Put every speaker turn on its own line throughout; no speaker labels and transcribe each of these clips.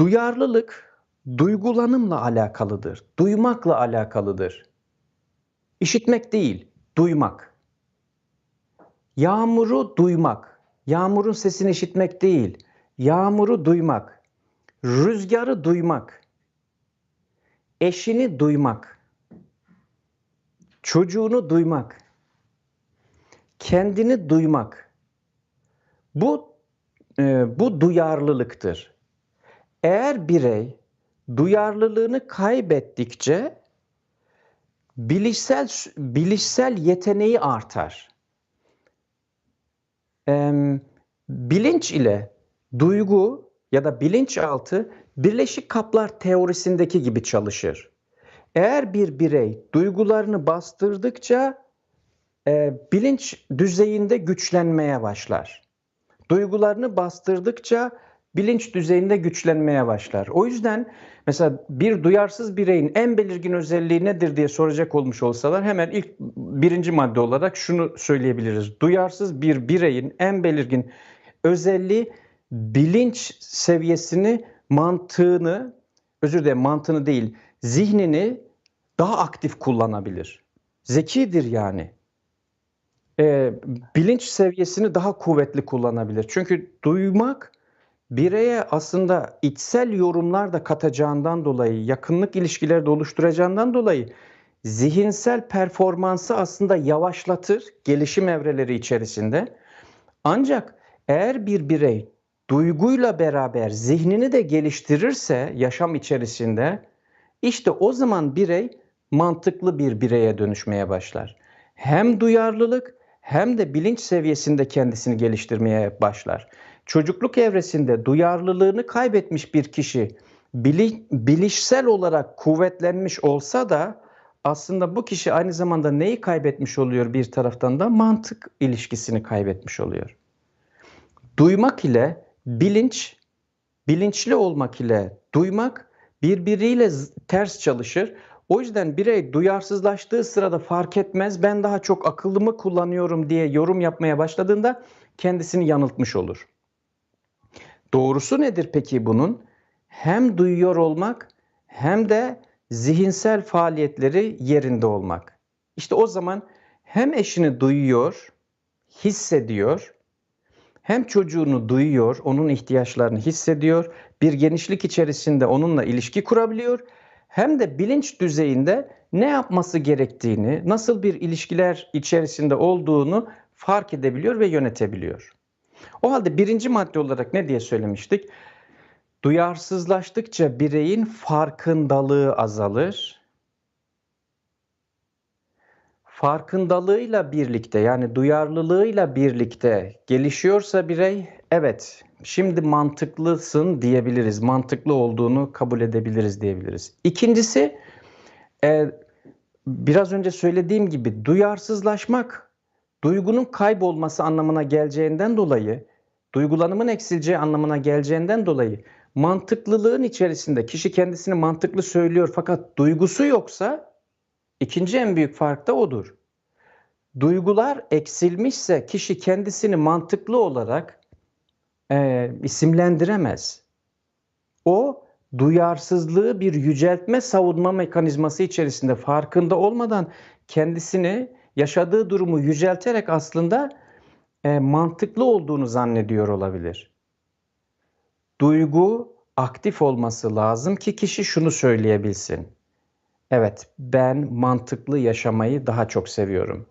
Duyarlılık duygulanımla alakalıdır. Duymakla alakalıdır. İşitmek değil, duymak. Yağmuru duymak. Yağmurun sesini işitmek değil, yağmuru duymak. Rüzgarı duymak. Eşini duymak. Çocuğunu duymak. Kendini duymak. Bu e, bu duyarlılıktır. Eğer birey duyarlılığını kaybettikçe bilişsel bilişsel yeteneği artar. Ee, bilinç ile duygu ya da bilinçaltı birleşik kaplar teorisindeki gibi çalışır. Eğer bir birey duygularını bastırdıkça e, bilinç düzeyinde güçlenmeye başlar. Duygularını bastırdıkça bilinç düzeyinde güçlenmeye başlar. O yüzden mesela bir duyarsız bireyin en belirgin özelliği nedir diye soracak olmuş olsalar hemen ilk birinci madde olarak şunu söyleyebiliriz. Duyarsız bir bireyin en belirgin özelliği bilinç seviyesini, mantığını, özür dilerim mantığını değil, zihnini daha aktif kullanabilir. Zekidir yani. Ee, bilinç seviyesini daha kuvvetli kullanabilir. Çünkü duymak bireye aslında içsel yorumlar da katacağından dolayı, yakınlık ilişkileri de oluşturacağından dolayı zihinsel performansı aslında yavaşlatır gelişim evreleri içerisinde. Ancak eğer bir birey duyguyla beraber zihnini de geliştirirse yaşam içerisinde işte o zaman birey mantıklı bir bireye dönüşmeye başlar. Hem duyarlılık hem de bilinç seviyesinde kendisini geliştirmeye başlar çocukluk evresinde duyarlılığını kaybetmiş bir kişi bili, bilişsel olarak kuvvetlenmiş olsa da aslında bu kişi aynı zamanda neyi kaybetmiş oluyor bir taraftan da mantık ilişkisini kaybetmiş oluyor. Duymak ile bilinç, bilinçli olmak ile duymak birbiriyle ters çalışır. O yüzden birey duyarsızlaştığı sırada fark etmez ben daha çok akıllımı kullanıyorum diye yorum yapmaya başladığında kendisini yanıltmış olur. Doğrusu nedir peki bunun? Hem duyuyor olmak hem de zihinsel faaliyetleri yerinde olmak. İşte o zaman hem eşini duyuyor, hissediyor, hem çocuğunu duyuyor, onun ihtiyaçlarını hissediyor, bir genişlik içerisinde onunla ilişki kurabiliyor, hem de bilinç düzeyinde ne yapması gerektiğini, nasıl bir ilişkiler içerisinde olduğunu fark edebiliyor ve yönetebiliyor. O halde birinci madde olarak ne diye söylemiştik? Duyarsızlaştıkça bireyin farkındalığı azalır. Farkındalığıyla birlikte yani duyarlılığıyla birlikte gelişiyorsa birey evet şimdi mantıklısın diyebiliriz. Mantıklı olduğunu kabul edebiliriz diyebiliriz. İkincisi e, biraz önce söylediğim gibi duyarsızlaşmak duygunun kaybolması anlamına geleceğinden dolayı, duygulanımın eksileceği anlamına geleceğinden dolayı mantıklılığın içerisinde kişi kendisini mantıklı söylüyor fakat duygusu yoksa ikinci en büyük fark da odur. Duygular eksilmişse kişi kendisini mantıklı olarak e, isimlendiremez. O duyarsızlığı bir yüceltme savunma mekanizması içerisinde farkında olmadan kendisini yaşadığı durumu yücelterek aslında e, mantıklı olduğunu zannediyor olabilir. Duygu aktif olması lazım ki kişi şunu söyleyebilsin. Evet, ben mantıklı yaşamayı daha çok seviyorum.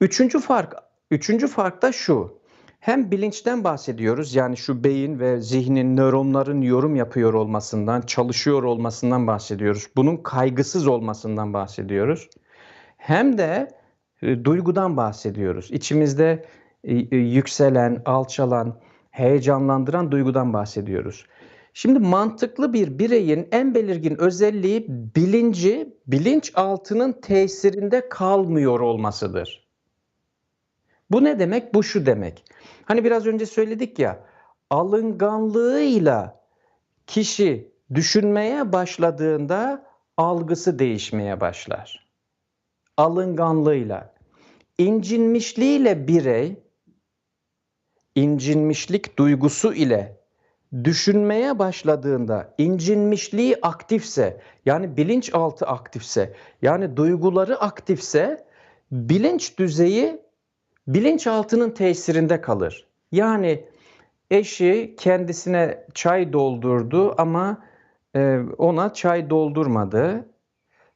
Üçüncü fark, üçüncü fark da şu. Hem bilinçten bahsediyoruz yani şu beyin ve zihnin, nöronların yorum yapıyor olmasından, çalışıyor olmasından bahsediyoruz. Bunun kaygısız olmasından bahsediyoruz hem de e, duygudan bahsediyoruz. İçimizde e, e, yükselen, alçalan, heyecanlandıran duygudan bahsediyoruz. Şimdi mantıklı bir bireyin en belirgin özelliği bilinci, bilinç altının tesirinde kalmıyor olmasıdır. Bu ne demek? Bu şu demek. Hani biraz önce söyledik ya, alınganlığıyla kişi düşünmeye başladığında algısı değişmeye başlar alınganlığıyla, incinmişliğiyle birey, incinmişlik duygusu ile düşünmeye başladığında incinmişliği aktifse, yani bilinçaltı aktifse, yani duyguları aktifse bilinç düzeyi bilinçaltının tesirinde kalır. Yani eşi kendisine çay doldurdu ama e, ona çay doldurmadı.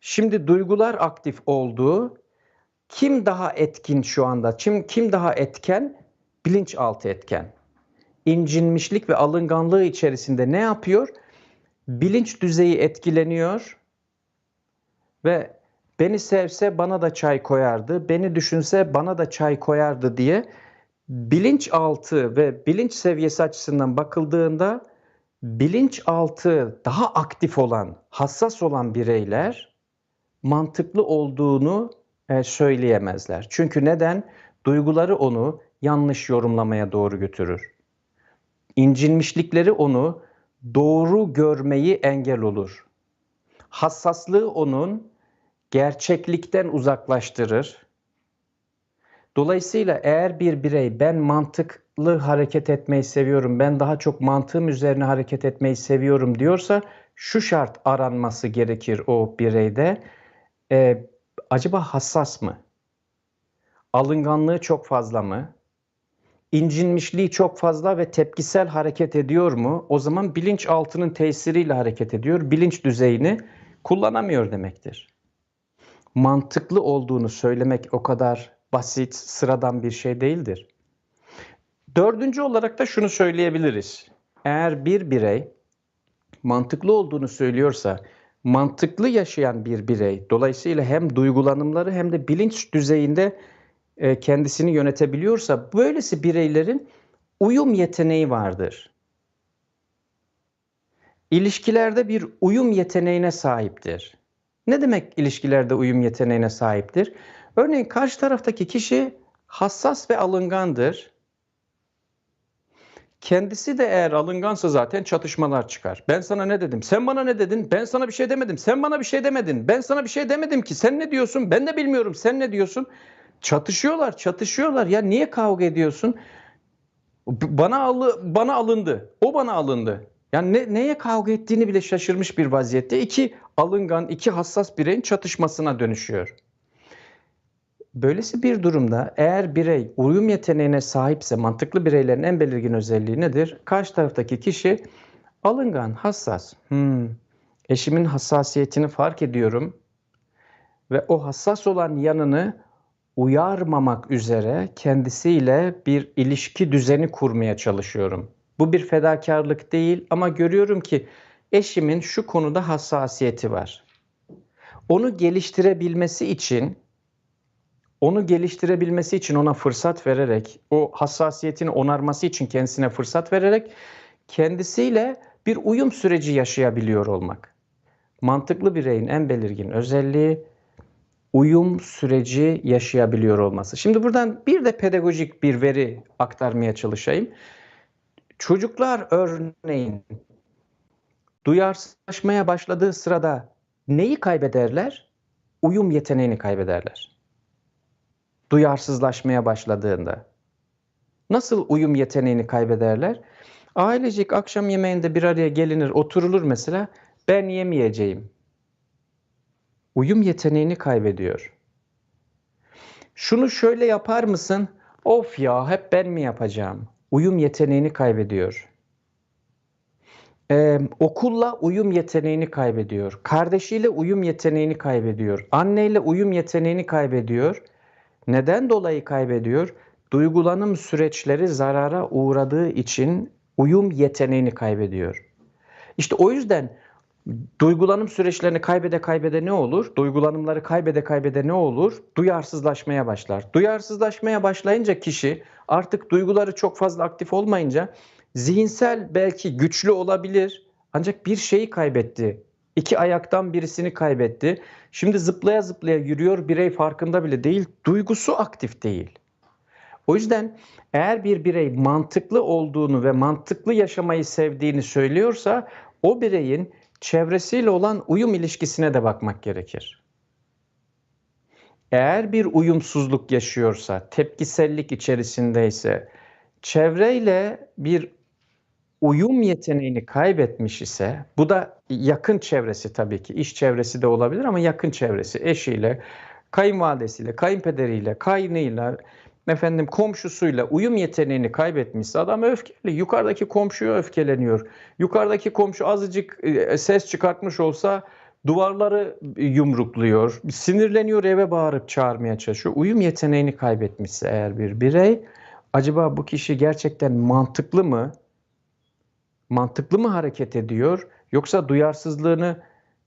Şimdi duygular aktif oldu. Kim daha etkin şu anda? Kim, kim daha etken? Bilinçaltı etken. İncinmişlik ve alınganlığı içerisinde ne yapıyor? Bilinç düzeyi etkileniyor ve beni sevse bana da çay koyardı, beni düşünse bana da çay koyardı diye bilinçaltı ve bilinç seviyesi açısından bakıldığında bilinçaltı daha aktif olan, hassas olan bireyler mantıklı olduğunu e, söyleyemezler. Çünkü neden? Duyguları onu yanlış yorumlamaya doğru götürür. İncinmişlikleri onu doğru görmeyi engel olur. Hassaslığı onun gerçeklikten uzaklaştırır. Dolayısıyla eğer bir birey ben mantıklı hareket etmeyi seviyorum, ben daha çok mantığım üzerine hareket etmeyi seviyorum diyorsa şu şart aranması gerekir o bireyde. Ee, acaba hassas mı? Alınganlığı çok fazla mı? İncinmişliği çok fazla ve tepkisel hareket ediyor mu? O zaman bilinçaltının tesiriyle hareket ediyor. Bilinç düzeyini kullanamıyor demektir. Mantıklı olduğunu söylemek o kadar basit, sıradan bir şey değildir. Dördüncü olarak da şunu söyleyebiliriz. Eğer bir birey mantıklı olduğunu söylüyorsa, mantıklı yaşayan bir birey, dolayısıyla hem duygulanımları hem de bilinç düzeyinde e, kendisini yönetebiliyorsa, böylesi bireylerin uyum yeteneği vardır. İlişkilerde bir uyum yeteneğine sahiptir. Ne demek ilişkilerde uyum yeteneğine sahiptir? Örneğin karşı taraftaki kişi hassas ve alıngandır. Kendisi de eğer alıngansa zaten çatışmalar çıkar. Ben sana ne dedim? Sen bana ne dedin? Ben sana bir şey demedim. Sen bana bir şey demedin. Ben sana bir şey demedim ki. Sen ne diyorsun? Ben de bilmiyorum. Sen ne diyorsun? Çatışıyorlar, çatışıyorlar. Ya niye kavga ediyorsun? Bana alı, bana alındı. O bana alındı. Yani ne, neye kavga ettiğini bile şaşırmış bir vaziyette. İki alıngan, iki hassas bireyin çatışmasına dönüşüyor. Böylesi bir durumda eğer birey uyum yeteneğine sahipse mantıklı bireylerin en belirgin özelliği nedir? Karşı taraftaki kişi alıngan, hassas. Hmm, eşimin hassasiyetini fark ediyorum ve o hassas olan yanını uyarmamak üzere kendisiyle bir ilişki düzeni kurmaya çalışıyorum. Bu bir fedakarlık değil ama görüyorum ki eşimin şu konuda hassasiyeti var. Onu geliştirebilmesi için onu geliştirebilmesi için ona fırsat vererek, o hassasiyetini onarması için kendisine fırsat vererek kendisiyle bir uyum süreci yaşayabiliyor olmak. Mantıklı bireyin en belirgin özelliği uyum süreci yaşayabiliyor olması. Şimdi buradan bir de pedagojik bir veri aktarmaya çalışayım. Çocuklar örneğin duyarsızlaşmaya başladığı sırada neyi kaybederler? Uyum yeteneğini kaybederler duyarsızlaşmaya başladığında. Nasıl uyum yeteneğini kaybederler? Ailecik akşam yemeğinde bir araya gelinir, oturulur mesela. Ben yemeyeceğim. Uyum yeteneğini kaybediyor. Şunu şöyle yapar mısın? Of ya hep ben mi yapacağım? Uyum yeteneğini kaybediyor. Ee, okulla uyum yeteneğini kaybediyor. Kardeşiyle uyum yeteneğini kaybediyor. Anneyle uyum yeteneğini kaybediyor. Neden dolayı kaybediyor? Duygulanım süreçleri zarara uğradığı için uyum yeteneğini kaybediyor. İşte o yüzden duygulanım süreçlerini kaybede kaybede ne olur? Duygulanımları kaybede kaybede ne olur? Duyarsızlaşmaya başlar. Duyarsızlaşmaya başlayınca kişi artık duyguları çok fazla aktif olmayınca zihinsel belki güçlü olabilir ancak bir şeyi kaybetti. İki ayaktan birisini kaybetti. Şimdi zıplaya zıplaya yürüyor. Birey farkında bile değil. Duygusu aktif değil. O yüzden eğer bir birey mantıklı olduğunu ve mantıklı yaşamayı sevdiğini söylüyorsa o bireyin çevresiyle olan uyum ilişkisine de bakmak gerekir. Eğer bir uyumsuzluk yaşıyorsa, tepkisellik içerisindeyse, çevreyle bir uyum yeteneğini kaybetmiş ise, bu da yakın çevresi tabii ki, iş çevresi de olabilir ama yakın çevresi, eşiyle, kayınvalidesiyle, kayınpederiyle, kaynıyla, efendim komşusuyla uyum yeteneğini kaybetmişse adam öfkeli. Yukarıdaki komşuya öfkeleniyor. Yukarıdaki komşu azıcık e, ses çıkartmış olsa duvarları yumrukluyor. Sinirleniyor eve bağırıp çağırmaya çalışıyor. Uyum yeteneğini kaybetmişse eğer bir birey acaba bu kişi gerçekten mantıklı mı? Mantıklı mı hareket ediyor? Yoksa duyarsızlığını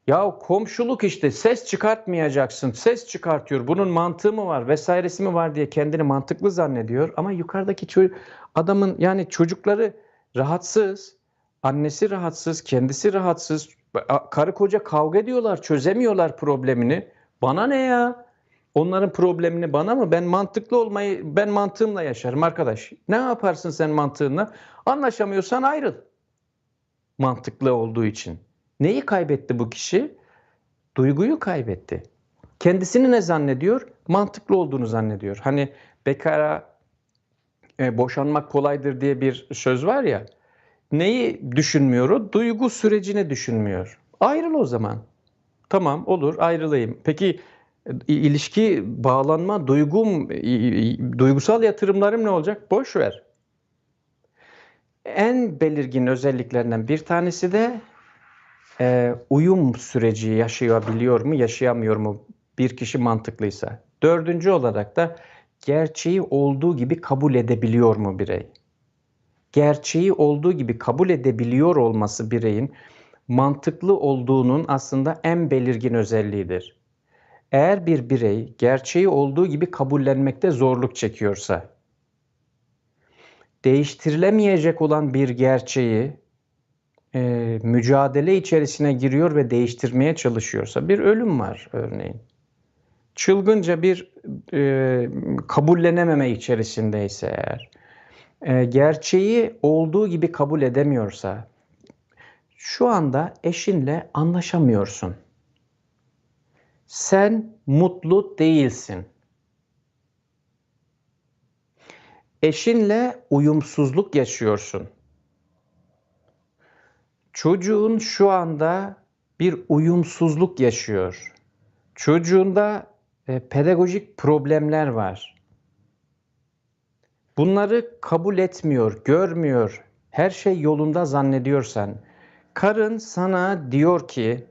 ya komşuluk işte ses çıkartmayacaksın. Ses çıkartıyor. Bunun mantığı mı var vesairesi mi var diye kendini mantıklı zannediyor. Ama yukarıdaki adamın yani çocukları rahatsız. Annesi rahatsız, kendisi rahatsız. Karı koca kavga ediyorlar, çözemiyorlar problemini. Bana ne ya? Onların problemini bana mı? Ben mantıklı olmayı, ben mantığımla yaşarım arkadaş. Ne yaparsın sen mantığınla? Anlaşamıyorsan ayrıl. Mantıklı olduğu için. Neyi kaybetti bu kişi? Duyguyu kaybetti. Kendisini ne zannediyor? Mantıklı olduğunu zannediyor. Hani bekara e, boşanmak kolaydır diye bir söz var ya. Neyi düşünmüyor o? Duygu sürecini düşünmüyor. Ayrıl o zaman. Tamam olur ayrılayım. Peki e, ilişki, bağlanma, duygum, duygusal yatırımlarım ne olacak? Boş ver. En belirgin özelliklerinden bir tanesi de e, uyum süreci yaşayabiliyor mu, yaşayamıyor mu bir kişi mantıklıysa. Dördüncü olarak da gerçeği olduğu gibi kabul edebiliyor mu birey? Gerçeği olduğu gibi kabul edebiliyor olması bireyin mantıklı olduğunun aslında en belirgin özelliğidir. Eğer bir birey gerçeği olduğu gibi kabullenmekte zorluk çekiyorsa, değiştirilemeyecek olan bir gerçeği e, mücadele içerisine giriyor ve değiştirmeye çalışıyorsa, bir ölüm var örneğin. Çılgınca bir e, kabullenememe içerisindeyse eğer, e, gerçeği olduğu gibi kabul edemiyorsa, şu anda eşinle anlaşamıyorsun. Sen mutlu değilsin. Eşinle uyumsuzluk yaşıyorsun. Çocuğun şu anda bir uyumsuzluk yaşıyor. Çocuğunda e, pedagojik problemler var. Bunları kabul etmiyor, görmüyor. Her şey yolunda zannediyorsan, karın sana diyor ki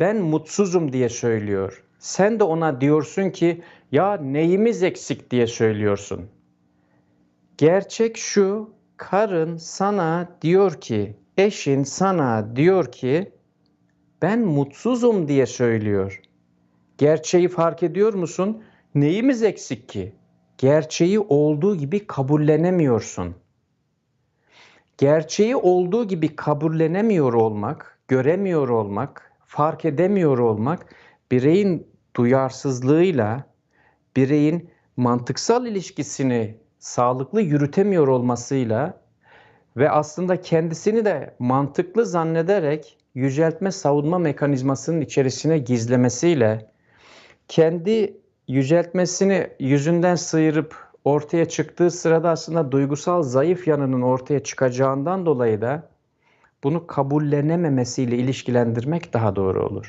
ben mutsuzum diye söylüyor. Sen de ona diyorsun ki ya neyimiz eksik diye söylüyorsun. Gerçek şu, karın sana diyor ki, eşin sana diyor ki ben mutsuzum diye söylüyor. Gerçeği fark ediyor musun? Neyimiz eksik ki? Gerçeği olduğu gibi kabullenemiyorsun. Gerçeği olduğu gibi kabullenemiyor olmak, göremiyor olmak, fark edemiyor olmak bireyin duyarsızlığıyla bireyin mantıksal ilişkisini sağlıklı yürütemiyor olmasıyla ve aslında kendisini de mantıklı zannederek yüceltme savunma mekanizmasının içerisine gizlemesiyle kendi yüceltmesini yüzünden sıyırıp ortaya çıktığı sırada aslında duygusal zayıf yanının ortaya çıkacağından dolayı da bunu kabullenememesiyle ilişkilendirmek daha doğru olur.